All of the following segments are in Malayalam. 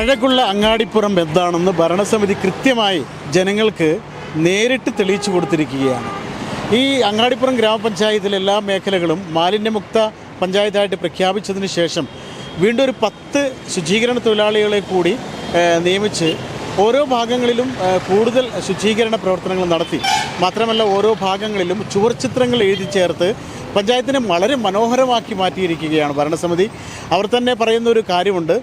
അഴകുള്ള അങ്ങാടിപ്പുറം എന്താണെന്ന് ഭരണസമിതി കൃത്യമായി ജനങ്ങൾക്ക് നേരിട്ട് തെളിയിച്ചു കൊടുത്തിരിക്കുകയാണ്. ഈ അങ്ങാടിപ്പുറം ഗ്രാമപഞ്ചായത്തിലെ എല്ലാ മേഖലകളും മാലിന്യമുക്ത പഞ്ചായത്തായിട്ട് പ്രഖ്യാപിച്ചതിന് ശേഷം വീണ്ടും ഒരു പത്ത് ശുചീകരണ തൊഴിലാളികളെ കൂടി നിയമിച്ച് ഓരോ ഭാഗങ്ങളിലും കൂടുതൽ ശുചീകരണ പ്രവർത്തനങ്ങൾ നടത്തി. മാത്രമല്ല ഓരോ ഭാഗങ്ങളിലും ചുവർചിത്രങ്ങൾ എഴുതി ചേർത്ത് പഞ്ചായത്തിനെ വളരെ മനോഹരമാക്കി മാറ്റിയിരിക്കുകയാണ് ഭരണസമിതി. അവർ തന്നെ പറയുന്ന ഒരു കാര്യമുണ്ട്.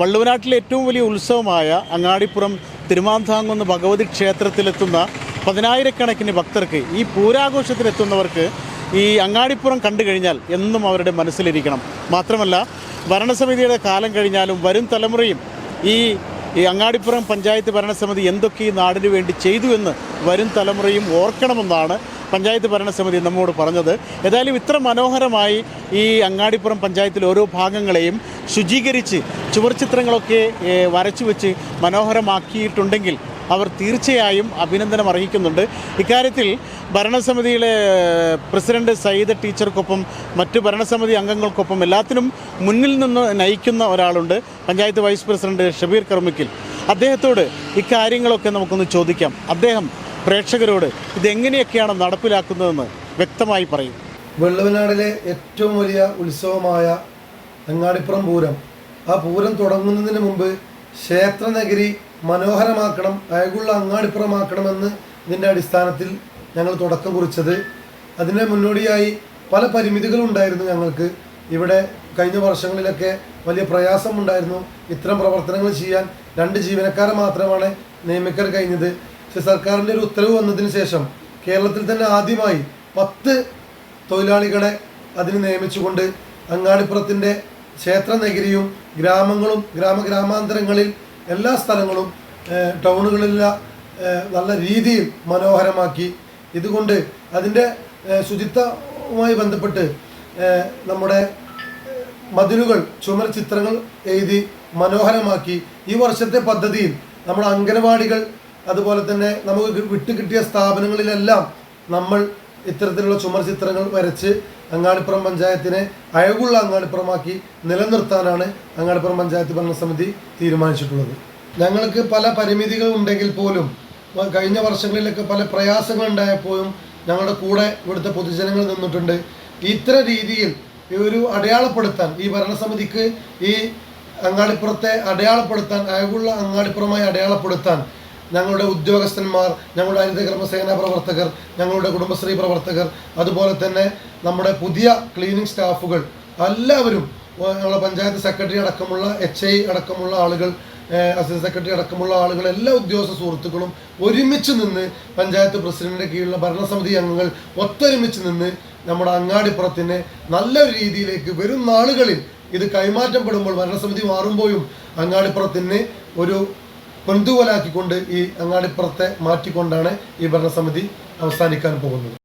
വള്ളുവനാട്ടിലെ ഏറ്റവും വലിയ ഉത്സവമായ അങ്ങാടിപ്പുറം തിരുമാന്താങ്കുന്ന് ഭഗവതി ക്ഷേത്രത്തിലെത്തുന്ന പതിനായിരക്കണക്കിന് ഭക്തർക്ക് ഈ പൂരാഘോഷത്തിലെത്തുന്നവർക്ക് ഈ അങ്ങാടിപ്പുറം കണ്ടു കഴിഞ്ഞാൽ എന്നും അവരുടെ മനസ്സിലിരിക്കണം. മാത്രമല്ല ഭരണസമിതിയുടെ കാലം കഴിഞ്ഞാലും വരും തലമുറയും ഈ ഈ അങ്ങാടിപ്പുറം പഞ്ചായത്ത് ഭരണസമിതി എന്തൊക്കെ ഈ നാടിനു വേണ്ടി ചെയ്തു എന്ന് വരും തലമുറയും ഓർക്കണമെന്നാണ് പഞ്ചായത്ത് ഭരണസമിതി നമ്മോട് പറഞ്ഞത്. ഏതായാലും ഇത്ര മനോഹരമായി ഈ അങ്ങാടിപ്പുറം പഞ്ചായത്തിലെ ഓരോ ഭാഗങ്ങളെയും ശുചീകരിച്ച് ചുവർചിത്രങ്ങളൊക്കെ വരച്ചു വെച്ച് മനോഹരമാക്കിയിട്ടുണ്ടെങ്കിൽ അവർ തീർച്ചയായും അഭിനന്ദനം അർഹിക്കുന്നുണ്ട്. ഇക്കാര്യത്തിൽ ഭരണസമിതിയിലെ പ്രസിഡന്റ് സയ്യിദ് ടീച്ചർക്കൊപ്പം മറ്റ് ഭരണസമിതി അംഗങ്ങൾക്കൊപ്പം എല്ലാത്തിനും മുന്നിൽ നിന്ന് നയിക്കുന്ന ഒരാളുണ്ട് പഞ്ചായത്ത് വൈസ് പ്രസിഡന്റ് ഷബീർ കർമ്മിക്കിൽ. അദ്ദേഹത്തോട് ഇക്കാര്യങ്ങളൊക്കെ നമുക്കൊന്ന് ചോദിക്കാം. അദ്ദേഹം പ്രേക്ഷകരോട് ഇതെങ്ങനെയൊക്കെയാണ് നടപ്പിലാക്കുന്നതെന്ന് വ്യക്തമായി പറയും. വെള്ളവനാടിലെ ഏറ്റവും വലിയ ഉത്സവമായ അങ്ങാടിപ്പുറം പൂരം. ആ പൂരം തുടങ്ങുന്നതിന് മുമ്പ് ക്ഷേത്രനഗരി മനോഹരമാക്കണം അയകുള്ള അങ്ങാടിപ്പുറമാക്കണമെന്ന് ഇതിന്റെ അടിസ്ഥാനത്തിൽ ഞങ്ങൾ തുടക്കം കുറിച്ചത്. അതിന് മുന്നോടിയായി പല പരിമിതികളുണ്ടായിരുന്നു ഞങ്ങൾക്ക്. ഇവിടെ കഴിഞ്ഞ വർഷങ്ങളിലൊക്കെ വലിയ പ്രയാസമുണ്ടായിരുന്നു ഇത്തരം പ്രവർത്തനങ്ങൾ ചെയ്യാൻ രണ്ട് ജീവനക്കാരെ മാത്രമാണ് നിയമിക്കാൻ കഴിഞ്ഞത്. പക്ഷെ സർക്കാരിന്റെ ഒരു ഉത്തരവ് വന്നതിന് ശേഷം കേരളത്തിൽ തന്നെ ആദ്യമായി പത്ത് തൊഴിലാളികളെ അതിന് നിയമിച്ചുകൊണ്ട് അങ്ങാടിപ്പുറത്തിന്റെ ക്ഷേത്ര നഗരിയും ഗ്രാമങ്ങളും ഗ്രാമഗ്രാമാന്തരങ്ങളിൽ എല്ലാ സ്ഥലങ്ങളും ടൗണുകളിലെ നല്ല രീതിയിൽ മനോഹരമാക്കി. ഇതുകൊണ്ട് അതിന്റെ ശുചിത്വവുമായി ബന്ധപ്പെട്ട് നമ്മുടെ മതിലുകൾ ചുമർ ചിത്രങ്ങൾ എഴുതി മനോഹരമാക്കി. ഈ വർഷത്തെ പദ്ധതിയിൽ നമ്മുടെ അംഗനവാടികൾ അതുപോലെ തന്നെ നമുക്ക് വിട്ടു കിട്ടിയ സ്ഥാപനങ്ങളിലെല്ലാം നമ്മൾ ഇത്തരത്തിലുള്ള ചുമർ ചിത്രങ്ങൾ വരച്ച് അങ്ങാടിപ്പുറം പഞ്ചായത്തിനെ അഴകുള്ള അങ്ങാടിപ്പുറമാക്കി നിലനിർത്താനാണ് അങ്ങാടിപ്പുറം പഞ്ചായത്ത് ഭരണസമിതി തീരുമാനിച്ചിട്ടുള്ളത്. ഞങ്ങൾക്ക് പല പരിമിതികൾ ഉണ്ടെങ്കിൽ പോലും കഴിഞ്ഞ വർഷങ്ങളിലൊക്കെ പല പ്രയാസങ്ങൾ ഉണ്ടായപ്പോഴും ഞങ്ങളുടെ കൂടെ ഇവിടുത്തെ പൊതുജനങ്ങൾ നിന്നിട്ടുണ്ട്. ഇത്ര രീതിയിൽ ഒരു അടയാളപ്പെടുത്താൻ ഈ ഭരണസമിതിക്ക് ഈ അങ്ങാടിപ്പുറത്തെ അടയാളപ്പെടുത്താൻ അയവുള്ള അങ്ങാടിപ്പുറമായി അടയാളപ്പെടുത്താൻ ഞങ്ങളുടെ ഉദ്യോഗസ്ഥന്മാർ ഞങ്ങളുടെ ഹരിത കർമ്മസേനാ പ്രവർത്തകർ ഞങ്ങളുടെ കുടുംബശ്രീ പ്രവർത്തകർ അതുപോലെ തന്നെ നമ്മുടെ പുതിയ ക്ലീനിങ് സ്റ്റാഫുകൾ എല്ലാവരും ഞങ്ങളുടെ പഞ്ചായത്ത് സെക്രട്ടറി അടക്കമുള്ള എച്ച് ഐ അടക്കമുള്ള ആളുകൾ അസിസ്റ്റന്റ് സെക്രട്ടറി അടക്കമുള്ള ആളുകൾ എല്ലാ ഉദ്യോഗസ്ഥ സുഹൃത്തുക്കളും ഒരുമിച്ച് നിന്ന് പഞ്ചായത്ത് പ്രസിഡന്റിന്റെ കീഴിലുള്ള ഭരണസമിതി അംഗങ്ങൾ ഒത്തൊരുമിച്ച് നിന്ന് നമ്മുടെ അങ്ങാടിപ്പുറത്തിനെ നല്ല രീതിയിലേക്ക് വരും നാളുകളിൽ ഇത് കൈമാറ്റപ്പെടുമ്പോൾ ഭരണസമിതി മാറുമ്പോഴും അങ്ങാടിപ്പുറത്തിന് ഒരു പൊന്തുവലാക്കിക്കൊണ്ട് ഈ അങ്ങാടിപ്പുറത്തെ മാറ്റിക്കൊണ്ടാണ് ഈ ഭരണസമിതി അവസാനിക്കാൻ പോകുന്നത്.